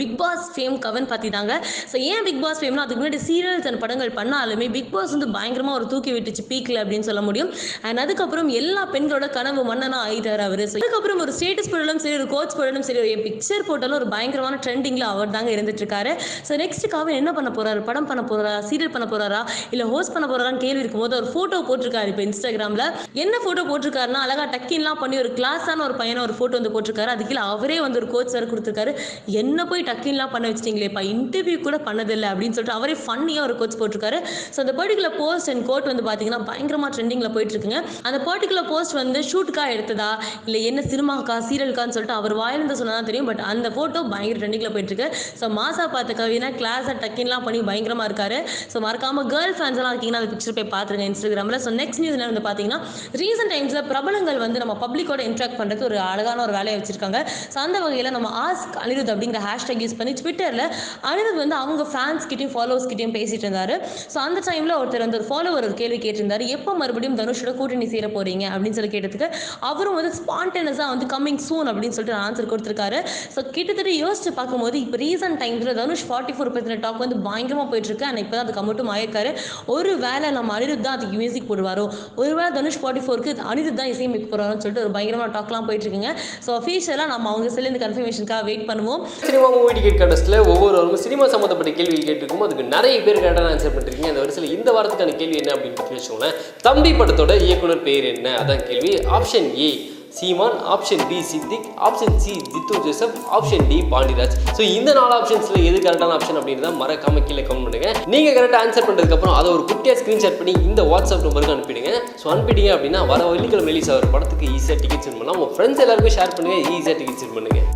Big Boss fame கவன் பற்றி தாங்க so ஏன் பிக் பாஸ் ஃபேம்னா அதுக்கு முன்னாடி சீரியல்ஸ் அண்ட் படங்கள் பண்ணாலுமே பிக் பாஸ் வந்து பயங்கரமாக ஒரு தூக்கி விட்டுச்சு பீக்கில் அப்படின்னு சொல்ல முடியும். அண்ட் அதுக்கப்புறம் எல்லா பெண்களோட கனவு மன்னனா ஆயிட்டார் அவர். ஸோ அதுக்கப்புறம் ஒரு ஸ்டேட்டஸ் போடலும் சரி ஒரு கோச் போடலும் சரி ஒரு பிக்சர் போட்டாலும் ஒரு பயங்கரமான ட்ரெண்டிங்கில் அவர் தாங்க இருந்துட்டு இருக்காரு ஸோ நெக்ஸ்ட் கவன் என்ன பண்ண போறாரு? படம் பண்ண போறாரா சீரியல் பண்ண போறாரா? இல்லை ஹோஸ்ட் பண்ண போறாரான்னு கேள்வி இருக்கும்போது ஒரு ஃபோட்டோ போட்டிருக்காரு இப்போ இன்ஸ்டாகிராமில் என்ன ஃபோட்டோ போட்டிருக்காருன்னா அழகா டக்கின்லாம் பண்ணி ஒரு கிளாஸான ஒரு பையனை ஒரு ஃபோட்டோ வந்து போட்டிருக்காரு. அதுக்கு அவரே வந்து ஒரு கோச் வேறு கொடுத்துருக்காரு. என்ன போய் டக்கின்லாம் பண்ண வச்சிட்டீங்களேப்பா இன்டர்வியூ கூட பண்ணதில்லை அப்படின்னு சொல்லிட்டு அவரே ஃபன்னியாக ஒரு கோச் போட்டிருக்காரு. ஸோ அந்த பர்டிகுலர் போஸ்ட் அண்ட் கோட் வந்து பார்த்தீங்கன்னா பயங்கரமாக ட்ரெண்டிங்கில் போயிட்டு இருக்குங்க அந்த பர்டிகுலர் போஸ்ட் வந்து ஷூட்டுக்காக எடுத்ததா? இல்லை என்ன சினிமாக்கா சீரியலுக்கான்னு சொல்லிட்டு அவர் வாயிலிருந்து சொன்னதான் தெரியும் பட் அந்த ஃபோட்டோ பயங்கர ட்ரெண்டிங்கில் போயிட்டு இருக்கு ஸோ மாசா பார்த்த கவினா கிளாஸை டக்கின்லாம் பண்ணி பயங்கரமாக இருக்காரு. ஸோ மறக்காம கேர்ள் ஃபேன்ஸ் எல்லாம் இருக்கீங்கன்னா அந்த பிக்சர் போய் பார்த்துருங்க இன்ஸ்டாகிராமில் ஸோ நெக்ஸ்ட் நியூஸ் வந்து பார்த்தீங்கன்னா ரீசெண்ட் டைம்ஸில் பிரபலங்கள் வந்து நம்ம பப்ளிக்கோட இன்ட்ராக்ட் பண்ணுறது ஒரு அழகான ஒரு வேலையை வச்சிருக்காங்க. ஸோ அந்த வகையில் நம்ம ஆஸ்க் அனிருத் அப்படிங்கிற ஹேஷ் யூஸ் பண்ணி ட்விட்டரில் அனிருத் வந்து அவங்க ஃபேன்ஸ் கிட்டயும் ஃபாலோவர்ஸ் கிட்டயும் பேசிட்டு இருந்தாரு. ஸோ அந்த டைமில் ஒருத்தர் வந்து ஒரு ஃபாலோவர் ஒரு கேள்வி கேட்டிருந்தாரு. எப்போ மறுபடியும் தனுஷோட கூட்டணி சேர போறீங்க? அப்படின்னு சொல்லி கேட்டதுக்கு அவரும் வந்து ஸ்பான்டேனஸாக வந்து கம்மிங் சூன் அப்படின்னு சொல்லிட்டு ஆன்சர் கொடுத்துருக்காரு. ஸோ கிட்டத்தட்ட யோசிச்சு பார்க்கும்போது இப்போ ரீசன்ட் டைம்ஸில் Dhanush forty four percent talk வந்து பயங்கரமாக போயிட்டு இருக்கு ஆனால் இப்போ தான் அது கம்மட்டும் ஆயிருக்காரு ஒரு வேளை நம்ம அனிருத் தான் அதுக்கு மியூசிக் போடுவாரோ? ஒரு வேளை தனுஷ் ஃபார்ட்டி ஃபோருக்கு அனிருத் தான் இசையமைக்க போகிறாரோன்னு சொல்லிட்டு ஒரு பயங்கரமான டாக்லாம் போயிட்டு இருக்குங்க ஸோ அஃபீஷியலாக நம்ம அவங்க செல்லு இந்த கன்ஃபர்மேஷனுக்காக வெயிட் பண்ணுவோம். சினிமா மூவி டிக்கெட் கண்டஸ்ட்டில் ஒவ்வொருவரும் சினிமா சம்மந்தப்பட்ட கேள்வி கேட்டிருக்கும். அதுக்கு நிறைய பேர் கரெக்டாக ஆன்சர் பண்ணிருக்கீங்க. அந்த வரிசையில் இந்த வாரத்துக்கான கேள்வி என்ன அப்படின்னு பற்றி வச்சுக்கோங்களேன். தம்பி படத்தோட இயக்குனர் பேர் என்ன? அதான் கேள்வி. Option A Seeman. Option B Siddique. Option C Jeethu Joseph. Option D Pandiraj so இந்த நாலு ஆப்ஷன்ஸில் எது கரெக்டான ஆப்ஷன் அப்படின்றத மறக்காம கீழே கமெண்ட் பண்ணுங்க. நீங்கள் கரெக்டாக ஆன்சர் பண்ணுறதுக்கப்புறம் அதை ஒரு குட்டியாக ஸ்க்ரீன்ஷாட் பண்ணி இந்த வாட்ஸ்அப் நம்பருக்கு அனுப்பிடுங்க. ஸோ அனுப்பிட்டீங்க அப்படின்னா வர வெள்ளிக்கிழமை ரிலீஸ் ஆகிற படத்துக்கு ஈஸியாக டிக்கெட் சென்ட் பண்ணலாம். உங்கள் ஃப்ரெண்ட்ஸ் எல்லாருக்கும் ஷேர் பண்ணுங்கள் ஈஸியாக டிக்கெட் சென்ட் பண்ணுங்கள்